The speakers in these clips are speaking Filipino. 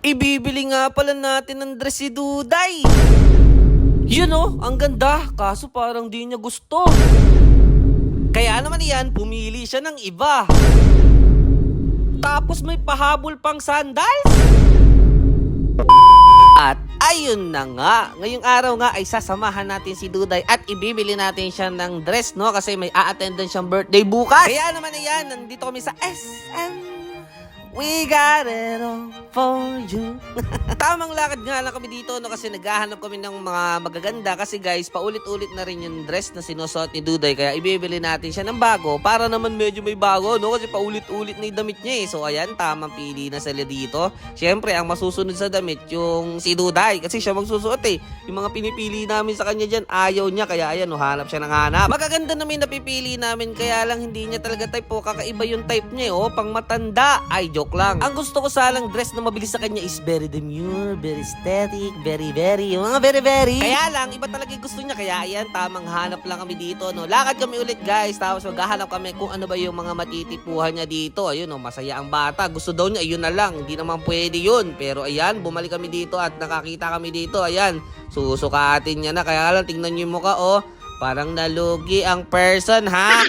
Ibibili nga pala natin ng dress si Duday. Yun oh, ang ganda. Kaso parang di niya gusto. Kaya naman yan, pumili siya ng iba. Tapos may pahabol pang sandals. At ayun na nga, ngayong araw nga ay sasamahan natin si Duday at ibibili natin siya ng dress, no? Kasi may a-attendan siyang birthday bukas. Kaya naman ayan, nandito kami sa SM. We got it all for you. Tamang lakad nga lang kami dito no kasi naghahanap kami ng mga magaganda kasi guys paulit-ulit na rin yung dress na sinusuot ni Duday kaya ibibili natin siya ng bago para naman medyo may bago no kasi paulit-ulit na yung damit niya eh. So ayan, tamang pili na sila dito. Siyempre ang masusunod sa damit yung si Duday kasi siya magsusuot eh. Yung mga pinipili namin sa kanya dyan ayaw niya kaya ayan no, hanap siya ng hanap. Magaganda yung napipili namin kaya lang hindi niya talaga type po kakaiba yung type niya eh, oh pang matanda. Ay joke lang. Ang gusto ko salang dress na mabilis sa kanya is very demure, very aesthetic, very very, yung mga very very. Kaya lang, iba talaga yung gusto niya. Kaya ayan, tamang hanap lang kami dito. No? Lakad kami ulit guys. Tapos maghahanap kami kung ano ba yung mga matitipuhan niya dito. Ayun, no, masaya ang bata. Gusto daw niya, ayun na lang. Hindi naman pwede yun. Pero ayan, bumalik kami dito at nakakita kami dito. Ayan, susukatin niya na. Kaya lang, tingnan niyo yung mukha, oh. Parang nalugi ang person, ha?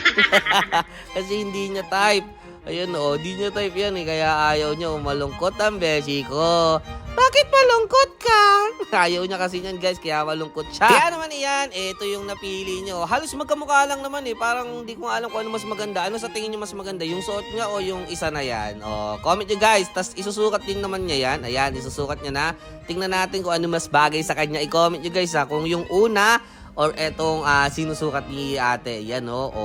Kasi hindi niya type. Ayun oh, di niya type yan eh, kaya ayaw niya umalungkot ang beshi ko. Bakit malungkot ka? ayaw niya kasi niyan guys, kaya malungkot siya. Kaya naman iyan, ito yung napili niyo. Halos magkamukha lang naman eh, parang hindi ko alam kung ano mas maganda. Ano sa tingin niyo mas maganda, yung suot niya o yung isa na yan? Oh, comment niyo guys, tas isusukat din naman niya yan. Ayan, isusukat niya na. Tingnan natin kung ano mas bagay sa kanya. I-comment niyo guys ha, kung yung una, or etong ah, sinusukat ni ate. Yan o. O,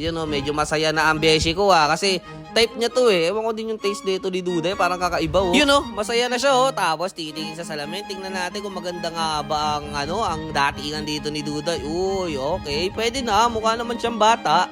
yun o, medyo masaya na ang beshi ko ah. Kasi type niya to eh. Ewan ko din yung taste dito ni Duday. Parang kakaiba oh. Yun o, masaya na siya oh. Tapos titingin sa salamin. Tingnan natin kung maganda nga ba ang ano, ang datingan dito ni Duday. Uy, okay. Pwede na. Mukha naman siyang bata.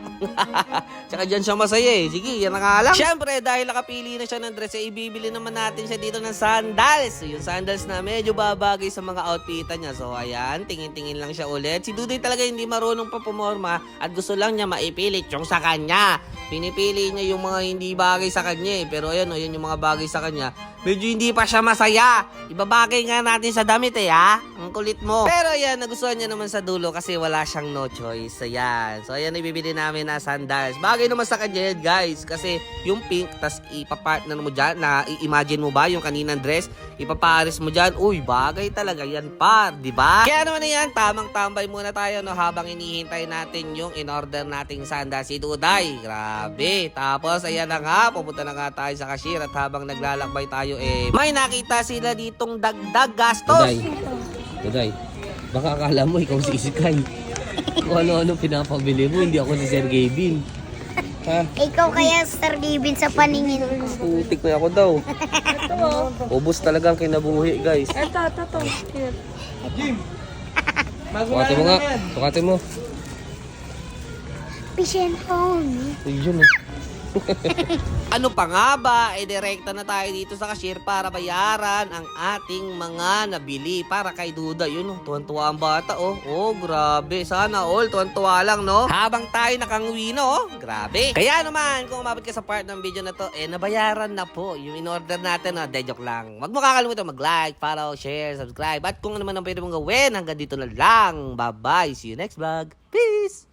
Tsaka dyan siya masaya eh. Sige, yan na nga lang. Siyempre, dahil nakapili na siya ng dress, eh, ibibili naman natin siya dito ng sandals. Yung sandals na medyo babagay sa mga outfitan niya. So, ayan, tingin-tingin lang siya ulit. Si Duday talaga hindi marunong pa pumorma at gusto lang niya maipilit yung sa kanya. Pinipili niya yung mga hindi bagay sa kanya eh. Pero ayan o, yan yung mga bagay sa kanya. Medyo hindi pa siya masaya. Ibabagay nga natin sa damit eh ha. Ang kulit mo. Pero ayan, nagustuhan niya naman sa dulo kasi wala siyang no choice. Ayan. So ayan, ibibili namin na sandals. Bagay naman sa kanya yan guys. Kasi yung pink, tas ipapartner mo dyan, na i-imagine mo ba yung kaninang dress, ipapares mo dyan. Uy, bagay talaga yan par, ba? Kaya naman yan, tamang tambay muna tayo no habang inihintay natin yung in-order nating sandals si Duday. Grabe. Tapos ayan na nga, pupunta na nga tayo sa cashier at habang naglalakbay tayo eh, may nakita sila ditong dagdag gastos. Daday. Daday. Baka akala mo ikaw si Isikay. Kung ano-ano pinapabili mo, hindi ako si Sir Gavin. Ha? Ikaw kaya Sir Gavin sa paningin ko. Putik na ako daw. Ubus talaga ang kinabuhi, guys. Ito, ito, ito. Here. Sukati mo nga. Sukati mo. Patient phone. Uy, yun eh. Ano pa nga ba? E direkta na tayo dito sa cashier para bayaran ang ating mga nabili para kay Duda. Yun oh, tuwan-tuwa ang bata oh. Oh, grabe. Sana all tuwan-tuwa lang no. Habang tayo nakanguwi no, oh. Grabe. Kaya naman, kung umabot ka sa part ng video na to, eh nabayaran na po yung in-order natin. Oh. De, joke lang. Huwag mo kakalimutan mag-like, follow, share, subscribe. At kung ano man ang pwede mong gawin, hanggang dito na lang. Bye-bye. See you next vlog. Peace!